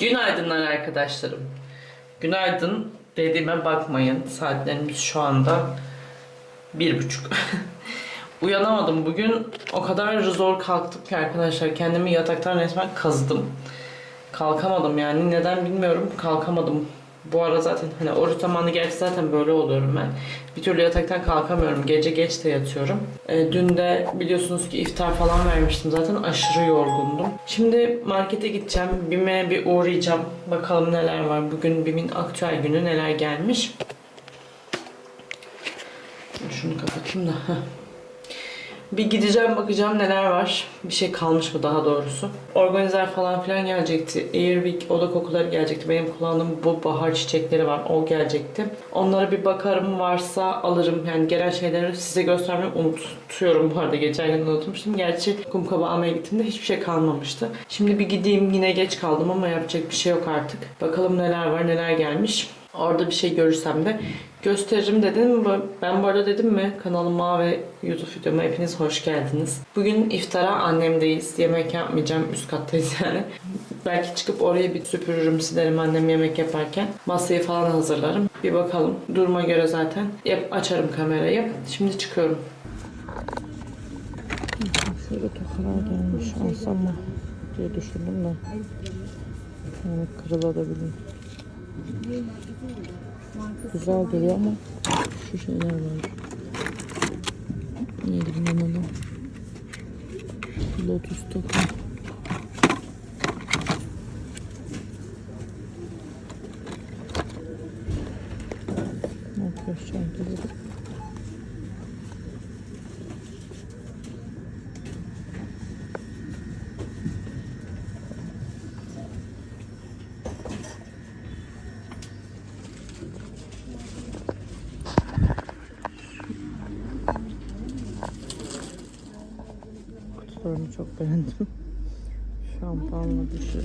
Günaydınlar arkadaşlarım. Günaydın dediğime bakmayın. Saatlerimiz şu anda bir buçuk. Uyanamadım bugün. O kadar zor kalktım ki arkadaşlar. Kendimi yataktan resmen kazıdım. Kalkamadım yani. Neden bilmiyorum. Kalkamadım. Bu ara zaten hani oruç zamanı gerçi zaten böyle oluyorum ben. Bir türlü yataktan kalkamıyorum. Gece geç de yatıyorum. E, dün de biliyorsunuz ki iftar falan vermiştim zaten. Aşırı yorgundum. Şimdi markete gideceğim. BİM'e bir uğrayacağım. Bakalım neler var. Bugün BİM'in aktüel günü neler gelmiş. Şunu kapatayım da. Bir gideceğim bakacağım neler var. Bir şey kalmış mı daha doğrusu. Organizer falan filan gelecekti. Airwick oda kokuları gelecekti. Benim kullandığım bu bahar çiçekleri var. O gelecekti. Onlara bir bakarım varsa alırım. Yani gelen şeyleri size göstermeyi unutuyorum bu arada. Geçen gün unutmuştum. Gerçi kum kaba almaya gittiğimde hiçbir şey kalmamıştı. Şimdi bir gideyim. Yine geç kaldım ama yapacak bir şey yok artık. Bakalım neler var neler gelmiş. Orada bir şey görürsem de gösteririm dedim. Ben bu arada dedim mi kanalıma ve YouTube videoma hepiniz hoş geldiniz. Bugün iftara annemdeyiz. Yemek yapmayacağım. Üst kattayız yani. Belki çıkıp oraya bir süpürürüm silerim annem yemek yaparken. Masayı falan hazırlarım. Bir bakalım. Duruma göre zaten yap, açarım kamerayı. Şimdi çıkıyorum. Şöyle tokalar gelmiş. Alsam mı diye düşündüm de. Yani kırılabilir. Güzel duruyor ama şu şeyler var. Neydi bunun adı? Lotus toka. Çok beğendim. Şampuanla bir şey.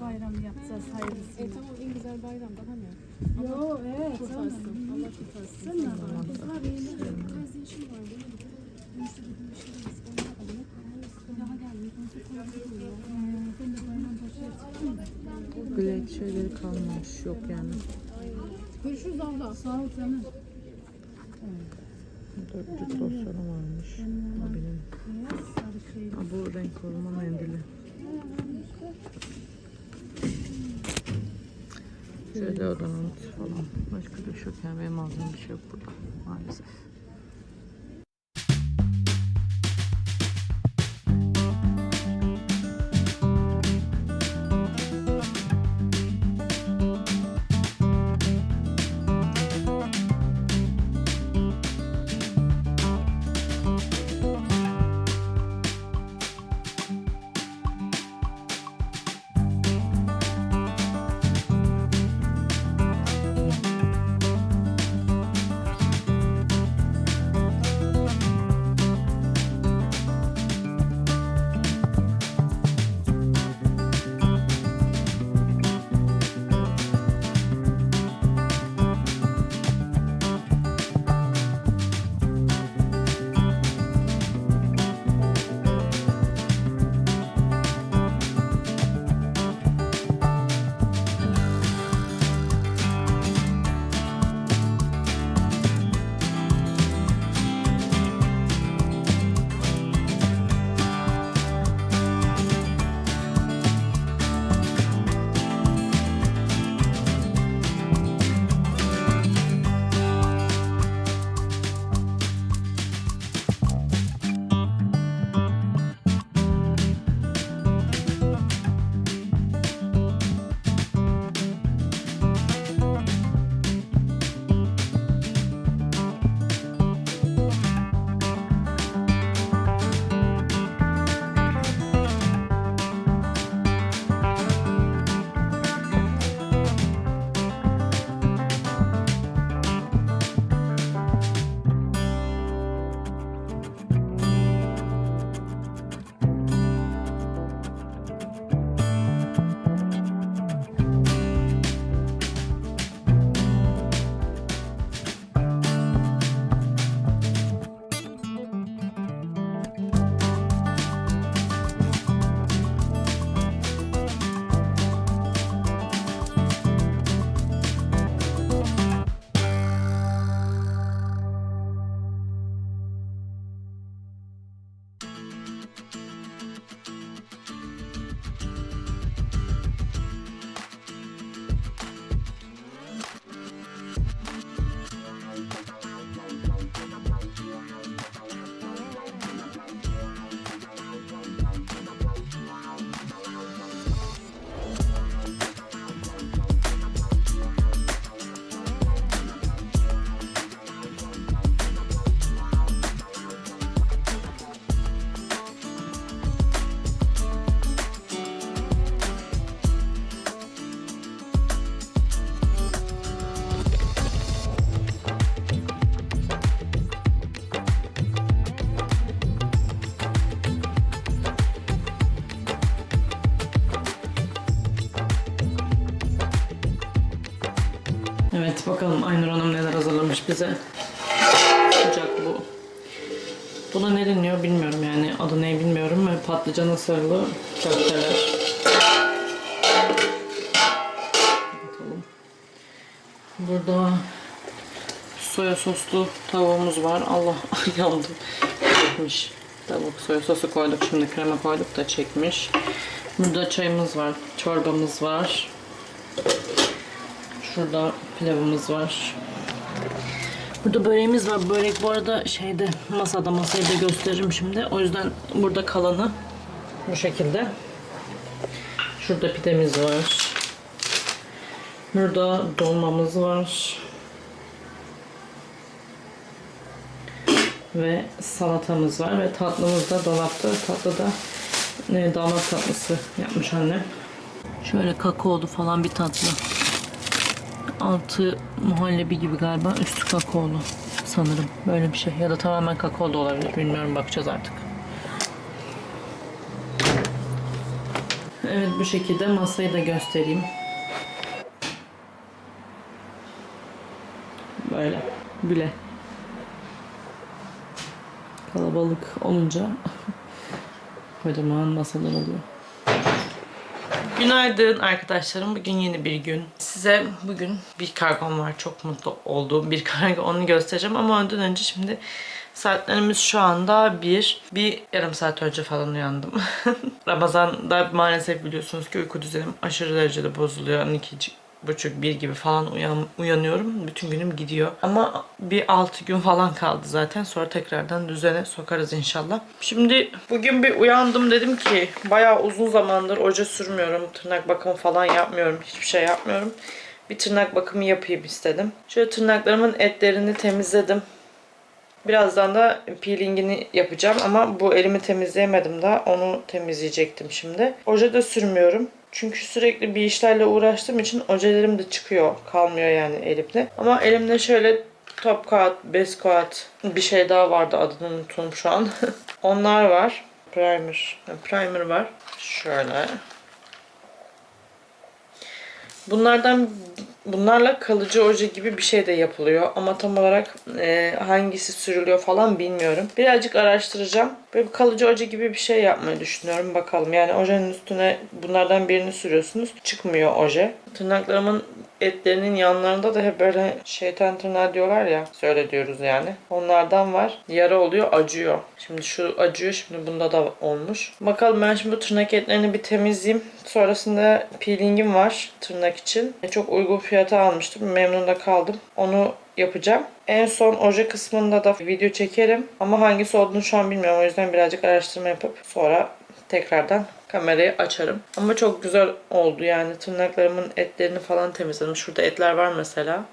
Bayram yapacağız hayırlısı. E tamam en güzel bayram daha ne? Yo evet. Kurtarsın. Allah kurtarsın. Sen ne yapalım? Kızlar benim biraz işim var. Bana bir dönüşte bir bir şey var. Onu yapalım. Daha gelmiyor. Ben çok korkuyorum. Ben de bayram başı yapacağım da. Black şeyleri kalmamış. Yok yani. Görüşürüz abla. Sağ ol canım. Dörtlük losyonu varmış. Sarı şey. Ha, bu renk koruma mendili. Şöyle deodorant falan. Başka bir şey yok yani benim aldığım bir şey yok burada maalesef. Bakalım Aynur Hanım neler hazırlamış bize. Sıcak bu. Buna ne deniyor bilmiyorum yani adı ne bilmiyorum patlıcanın sarılı köfteler. Bakalım. Burada soya soslu tavuğumuz var. Allah yandım. Çekmiş. Tavuk soya sosu koyduk şimdi krema koyduk da çekmiş. Burada çayımız var, çorbamız var. Şurada pilavımız var. Burada böreğimiz var. Börek bu arada şeyde masada masayı da gösteririm şimdi. O yüzden burada kalanı bu şekilde. Şurada pidemiz var. Burada dolmamız var. Ve salatamız var ve tatlımız da dolapta. Tatlı da e, damat tatlısı yapmış annem. Şöyle kakaolu falan bir tatlı. Altı muhallebi gibi galiba. Üstü kakaolu sanırım. Böyle bir şey. Ya da tamamen kakao da olabilir. Bilmiyorum bakacağız artık. Evet bu şekilde masayı da göstereyim. Böyle. Güle. Kalabalık olunca kocaman masalar oluyor. Günaydın arkadaşlarım. Bugün yeni bir gün. Size bugün bir kargom var. Çok mutlu olduğum bir kargo. Onu göstereceğim ama ondan önce şimdi saatlerimiz şu anda bir, bir yarım saat önce falan uyandım. Ramazan'da maalesef biliyorsunuz ki uyku düzenim aşırı derecede bozuluyor. 12 buçuk bir gibi falan uyan, uyanıyorum. Bütün günüm gidiyor. Ama bir 6 gün falan kaldı zaten. Sonra tekrardan düzene sokarız inşallah. Şimdi bugün bir uyandım dedim ki bayağı uzun zamandır oje sürmüyorum. Tırnak bakımı falan yapmıyorum. Hiçbir şey yapmıyorum. Bir tırnak bakımı yapayım istedim. Şöyle tırnaklarımın etlerini temizledim. Birazdan da peelingini yapacağım ama bu elimi temizleyemedim daha. Onu temizleyecektim şimdi. Oje de sürmüyorum. Çünkü sürekli bir işlerle uğraştığım için ojelerim de çıkıyor. Kalmıyor yani elimde. Ama elimde şöyle top kağıt, bez kağıt bir şey daha vardı adını unuttum şu an. Onlar var. Primer. Primer var. Şöyle. Bunlardan bunlarla kalıcı oje gibi bir şey de yapılıyor ama tam olarak e, hangisi sürülüyor falan bilmiyorum. Birazcık araştıracağım. Böyle bir kalıcı oje gibi bir şey yapmayı düşünüyorum. Bakalım yani ojenin üstüne bunlardan birini sürüyorsunuz. Çıkmıyor oje. Tırnaklarımın etlerinin yanlarında da hep böyle şeytan tırnağı diyorlar ya. Söyle diyoruz yani. Onlardan var. Yara oluyor, acıyor. Şimdi şu acıyor, şimdi bunda da olmuş. Bakalım ben şimdi bu tırnak etlerini bir temizleyeyim. Sonrasında peelingim var tırnak için. E, Çok uygun fiyata almıştım. Memnun da kaldım. Onu yapacağım. En son oje kısmında da video çekerim. Ama hangisi olduğunu şu an bilmiyorum. O yüzden birazcık araştırma yapıp sonra tekrardan kamerayı açarım. Ama çok güzel oldu yani tırnaklarımın etlerini falan temizledim. Şurada etler var mesela.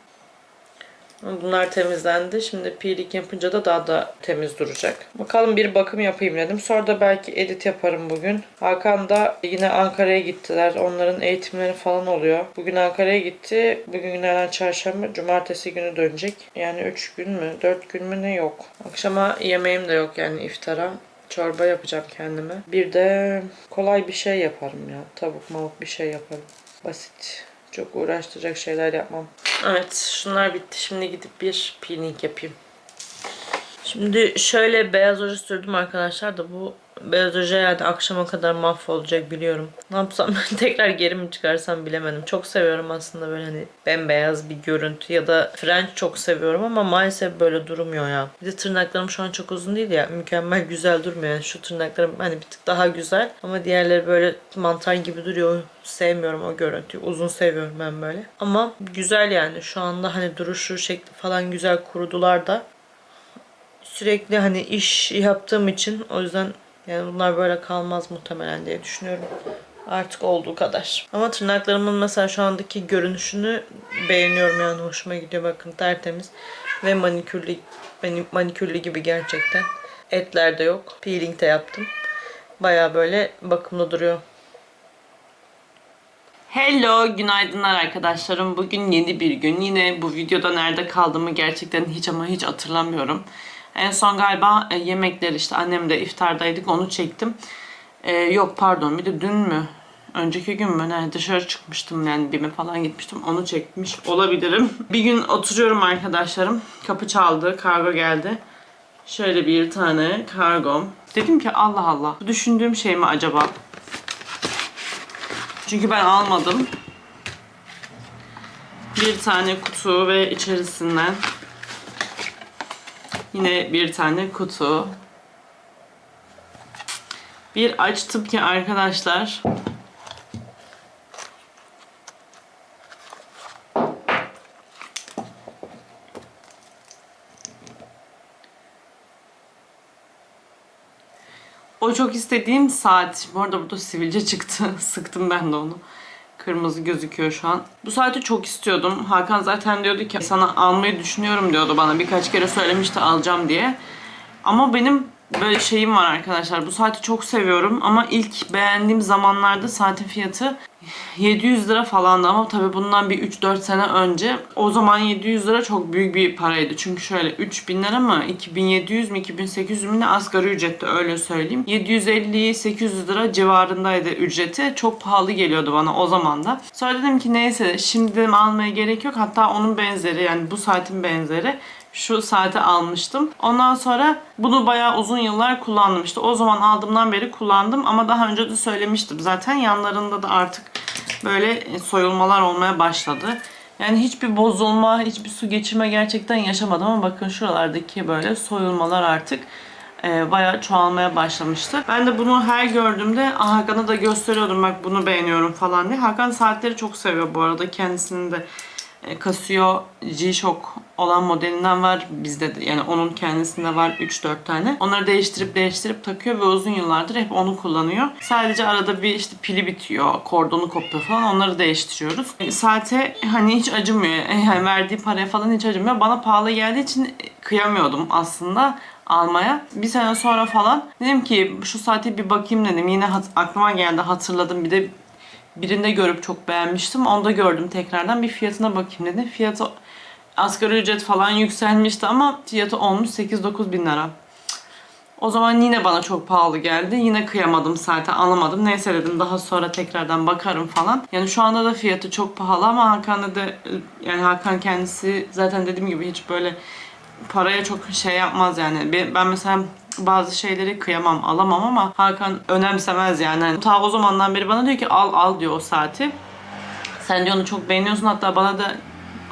Bunlar temizlendi. Şimdi peeling yapınca da daha da temiz duracak. Bakalım bir bakım yapayım dedim. Sonra da belki edit yaparım bugün. Hakan da yine Ankara'ya gittiler. Onların eğitimleri falan oluyor. Bugün Ankara'ya gitti. Bugün günlerden çarşamba. Cumartesi günü dönecek. Yani 3 gün mü? 4 gün mü ne yok. Akşama yemeğim de yok yani iftara. Çorba yapacağım kendime. Bir de kolay bir şey yaparım ya. Tavuk mavuk bir şey yaparım. Basit. Çok uğraştıracak şeyler yapmam. Evet şunlar bitti. Şimdi gidip bir peeling yapayım. Şimdi şöyle beyaz oje sürdüm arkadaşlar da bu beyaz oje yani akşama kadar mahvolacak biliyorum. Ne yapsam tekrar geri mi çıkarsam bilemedim. Çok seviyorum aslında böyle hani bembeyaz bir görüntü ya da French çok seviyorum ama maalesef böyle durmuyor ya. Bir de tırnaklarım şu an çok uzun değil ya. Mükemmel güzel durmuyor. Yani şu tırnaklarım hani bir tık daha güzel ama diğerleri böyle mantar gibi duruyor. Sevmiyorum o görüntüyü. Uzun seviyorum ben böyle. Ama güzel yani. Şu anda hani duruşu şekli falan güzel kurudular da sürekli hani iş yaptığım için o yüzden yani bunlar böyle kalmaz muhtemelen diye düşünüyorum. Artık olduğu kadar. Ama tırnaklarımın mesela şu andaki görünüşünü beğeniyorum yani hoşuma gidiyor. Bakın tertemiz ve manikürlü, mani- manikürlü gibi gerçekten. Etler de yok. Peeling de yaptım. Baya böyle bakımlı duruyor. Hello, günaydınlar arkadaşlarım. Bugün yeni bir gün. Yine bu videoda nerede kaldığımı gerçekten hiç ama hiç hatırlamıyorum. En son galiba e, yemekler işte annemle iftardaydık onu çektim. E, yok pardon bir de dün mü? önceki gün mü ne dışarı çıkmıştım yani BİM'e falan gitmiştim onu çekmiş olabilirim. Bir gün oturuyorum arkadaşlarım. Kapı çaldı, kargo geldi. Şöyle bir tane kargom. Dedim ki Allah Allah bu düşündüğüm şey mi acaba? Çünkü ben almadım. Bir tane kutu ve içerisinden yine bir tane kutu. Bir açtım ki arkadaşlar. O çok istediğim saat. Bu arada burada sivilce çıktı. Sıktım ben de onu. Kırmızı gözüküyor şu an. Bu saati çok istiyordum. Hakan zaten diyordu ki sana almayı düşünüyorum diyordu bana. Birkaç kere söylemişti alacağım diye. Ama benim böyle şeyim var arkadaşlar. Bu saati çok seviyorum ama ilk beğendiğim zamanlarda saatin fiyatı 700 lira falandı ama tabii bundan bir 3-4 sene önce o zaman 700 lira çok büyük bir paraydı. Çünkü şöyle 3000 lira mı 2700 mi 2800 mi ne asgari ücretti öyle söyleyeyim. 750-800 lira civarındaydı ücreti. Çok pahalı geliyordu bana o zaman da. Sonra dedim ki neyse şimdi dedim almaya gerek yok. Hatta onun benzeri yani bu saatin benzeri şu saati almıştım. Ondan sonra bunu bayağı uzun yıllar kullandım. İşte o zaman aldığımdan beri kullandım ama daha önce de söylemiştim. Zaten yanlarında da artık böyle soyulmalar olmaya başladı. Yani hiçbir bozulma, hiçbir su geçirme gerçekten yaşamadım ama bakın şuralardaki böyle soyulmalar artık e, bayağı çoğalmaya başlamıştı. Ben de bunu her gördüğümde "Aa, Hakan'a da gösteriyordum bak bunu beğeniyorum falan diye. Hakan saatleri çok seviyor bu arada. Kendisinin de e, Casio G-Shock olan modelinden var bizde de. Yani onun kendisinde var 3-4 tane. Onları değiştirip değiştirip takıyor ve uzun yıllardır hep onu kullanıyor. Sadece arada bir işte pili bitiyor, kordonu kopuyor falan onları değiştiriyoruz. E, saate hani hiç acımıyor. E, Yani verdiği paraya falan hiç acımıyor. Bana pahalı geldiği için kıyamıyordum aslında almaya. Bir sene sonra falan dedim ki şu saate bir bakayım dedim. Yine aklıma geldi hatırladım. Bir de birinde görüp çok beğenmiştim. Onda gördüm tekrardan bir fiyatına bakayım dedim. Fiyatı asgari ücret falan yükselmişti ama fiyatı olmuş 8-9 bin lira. O zaman yine bana çok pahalı geldi. Yine kıyamadım zaten alamadım. Neyse dedim daha sonra tekrardan bakarım falan. Yani şu anda da fiyatı çok pahalı ama Hakan'da da yani Hakan kendisi zaten dediğim gibi hiç böyle paraya çok şey yapmaz yani. Ben mesela bazı şeyleri kıyamam, alamam ama Hakan önemsemez yani. Hani ta o zamandan beri bana diyor ki al al diyor o saati. Sen diyor onu çok beğeniyorsun hatta bana da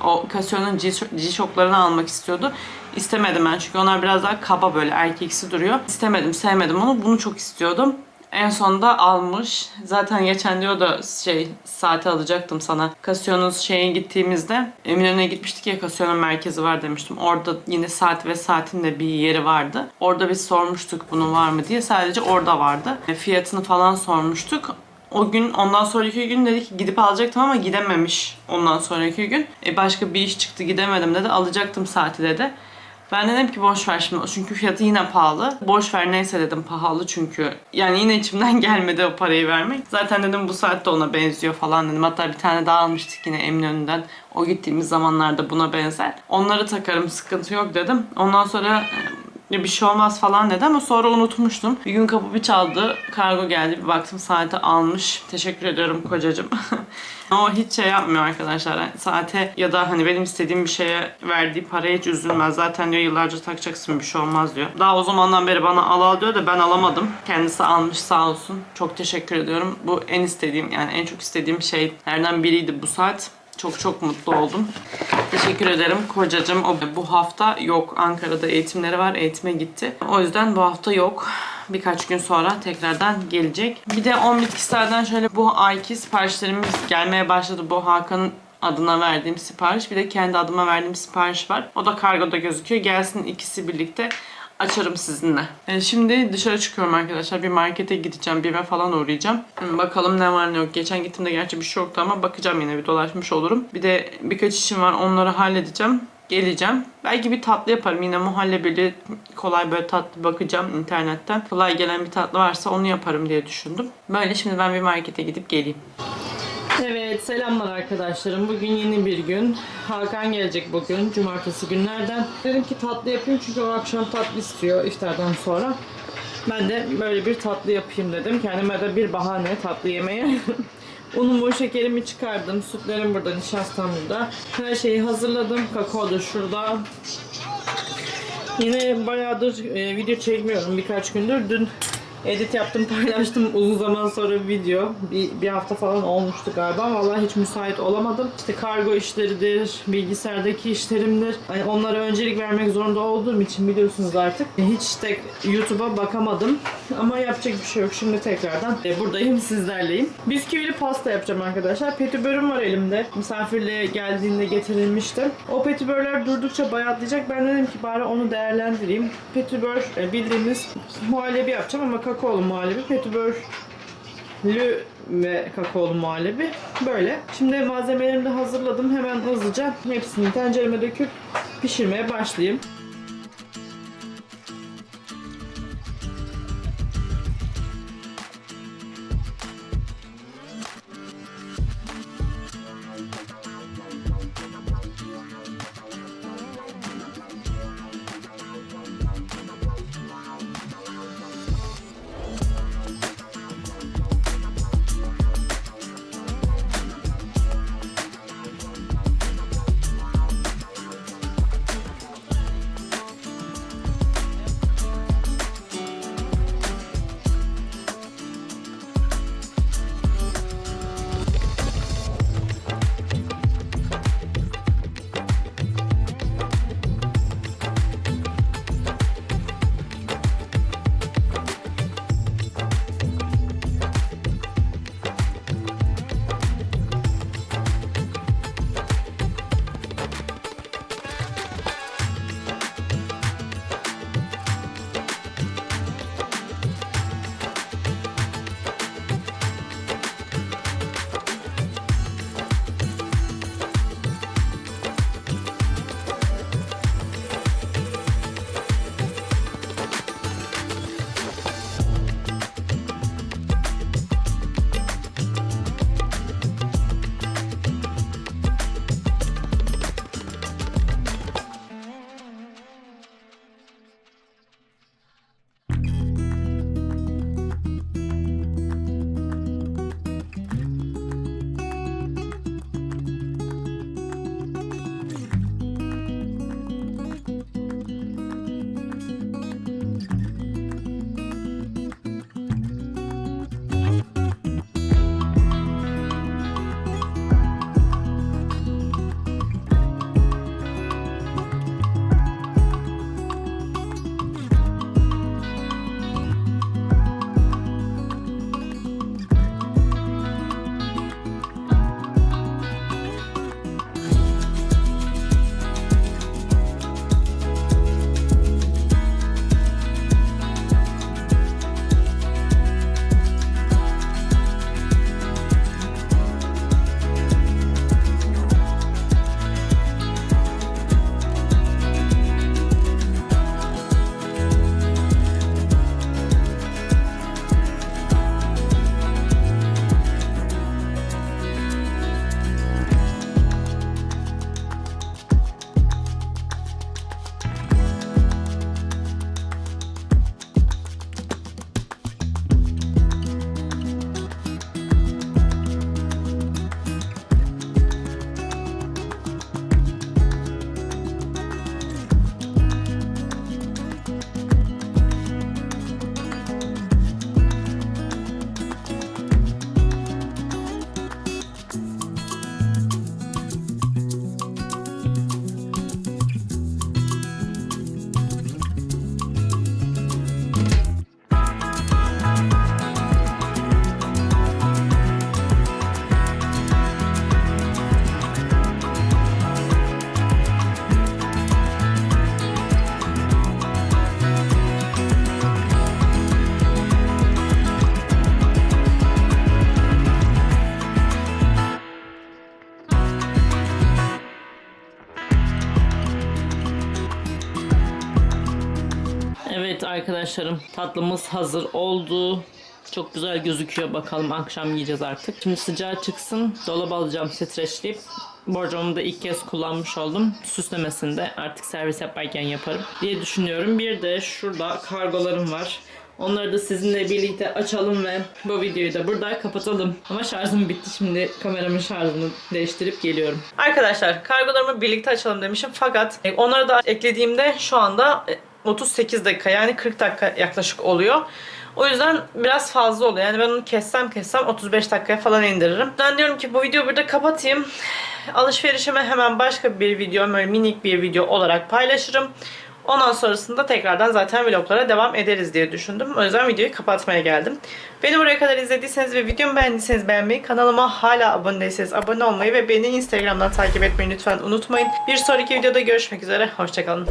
o Casio'nun G-Shock'larını almak istiyordu. İstemedim ben çünkü onlar biraz daha kaba böyle erkeksi duruyor. İstemedim, sevmedim onu. Bunu çok istiyordum. En sonunda almış. Zaten geçen diyor da şey saati alacaktım sana. Casio'nun şeye gittiğimizde Eminönü'ne gitmiştik ya Casio'nun merkezi var demiştim. Orada yine saat ve saatin de bir yeri vardı. Orada biz sormuştuk bunun var mı diye. Sadece orada vardı. E, Fiyatını falan sormuştuk. O gün ondan sonraki gün dedi ki gidip alacaktım ama gidememiş ondan sonraki gün. E başka bir iş çıktı gidemedim dedi. Alacaktım saati dedi. Ben dedim ki boş ver şimdi çünkü fiyatı yine pahalı. Boş ver neyse dedim pahalı çünkü. Yani yine içimden gelmedi o parayı vermek. Zaten dedim bu saat de ona benziyor falan dedim. Hatta bir tane daha almıştık yine Eminönü'nden. O gittiğimiz zamanlarda buna benzer. Onları takarım sıkıntı yok dedim. Ondan sonra bir şey olmaz falan dedi ama sonra unutmuştum. Bir gün kapı bir çaldı. Kargo geldi. Bir baktım saati almış. Teşekkür ediyorum kocacığım. o hiç şey yapmıyor arkadaşlar. Yani saate ya da hani benim istediğim bir şeye verdiği paraya hiç üzülmez. Zaten diyor yıllarca takacaksın bir şey olmaz diyor. Daha o zamandan beri bana al al diyor da ben alamadım. Kendisi almış sağ olsun. Çok teşekkür ediyorum. Bu en istediğim yani en çok istediğim şeylerden biriydi bu saat. Çok çok mutlu oldum. Teşekkür ederim kocacığım. O bu hafta yok. Ankara'da eğitimleri var. Eğitime gitti. O yüzden bu hafta yok. Birkaç gün sonra tekrardan gelecek. Bir de 10 bitkislerden şöyle bu ayki siparişlerimiz gelmeye başladı. Bu Hakan'ın adına verdiğim sipariş. Bir de kendi adıma verdiğim sipariş var. O da kargoda gözüküyor. Gelsin ikisi birlikte açarım sizinle. E, şimdi dışarı çıkıyorum arkadaşlar. Bir markete gideceğim. BİM'e falan uğrayacağım. Hı, Bakalım ne var ne yok. Geçen gittiğimde gerçi bir şey yoktu ama bakacağım yine bir dolaşmış olurum. Bir de birkaç işim var. Onları halledeceğim. Geleceğim. Belki bir tatlı yaparım. Yine muhallebili kolay böyle tatlı bakacağım internetten. Kolay gelen bir tatlı varsa onu yaparım diye düşündüm. Böyle şimdi ben bir markete gidip geleyim. Evet selamlar arkadaşlarım. Bugün yeni bir gün. Hakan gelecek bugün. Cumartesi günlerden. Dedim ki tatlı yapayım çünkü o akşam tatlı istiyor iftardan sonra. Ben de böyle bir tatlı yapayım dedim. Kendime de bir bahane tatlı yemeye. Unumu, şekerimi çıkardım. Sütlerim burada, nişastam burada. Her şeyi hazırladım. Kakao da şurada. Yine bayağıdır e, video çekmiyorum birkaç gündür. Dün edit yaptım, paylaştım uzun zaman sonra bir video. Bir, bir hafta falan olmuştu galiba. Vallahi hiç müsait olamadım. İşte kargo işleridir, bilgisayardaki işlerimdir. Hani onlara öncelik vermek zorunda olduğum için biliyorsunuz artık. Hiç de YouTube'a bakamadım. Ama yapacak bir şey yok. Şimdi tekrardan e, buradayım, sizlerleyim. Bisküvili pasta yapacağım arkadaşlar. Petibörüm var elimde. Misafirliğe geldiğinde getirilmişti. O petibörler durdukça bayatlayacak. Ben dedim ki bari onu değerlendireyim. Petibör e, bildiğimiz muhallebi yapacağım ama kakaolu muhallebi. Petibörlü ve kakaolu muhallebi. Böyle. Şimdi malzemelerimi de hazırladım. Hemen hızlıca hepsini tencereme döküp pişirmeye başlayayım. Arkadaşlarım tatlımız hazır oldu. Çok güzel gözüküyor. Bakalım akşam yiyeceğiz artık. Şimdi sıcağı çıksın. Dolaba alacağım streçleyip. Borcamı da ilk kez kullanmış oldum. Süslemesinde artık servis yaparken yaparım diye düşünüyorum. Bir de şurada kargolarım var. Onları da sizinle birlikte açalım ve bu videoyu da burada kapatalım. Ama şarjım bitti. Şimdi kameramın şarjını değiştirip geliyorum. Arkadaşlar kargolarımı birlikte açalım demişim. Fakat onları da eklediğimde şu anda 38 dakika yani 40 dakika yaklaşık oluyor. O yüzden biraz fazla oluyor. Yani ben onu kessem kessem 35 dakikaya falan indiririm. Ben diyorum ki bu videoyu burada kapatayım. Alışverişime hemen başka bir video, böyle minik bir video olarak paylaşırım. Ondan sonrasında tekrardan zaten vloglara devam ederiz diye düşündüm. O yüzden videoyu kapatmaya geldim. Beni buraya kadar izlediyseniz ve videomu beğendiyseniz beğenmeyi, kanalıma hala abone değilseniz abone olmayı ve beni Instagram'dan takip etmeyi lütfen unutmayın. Bir sonraki videoda görüşmek üzere. Hoşçakalın.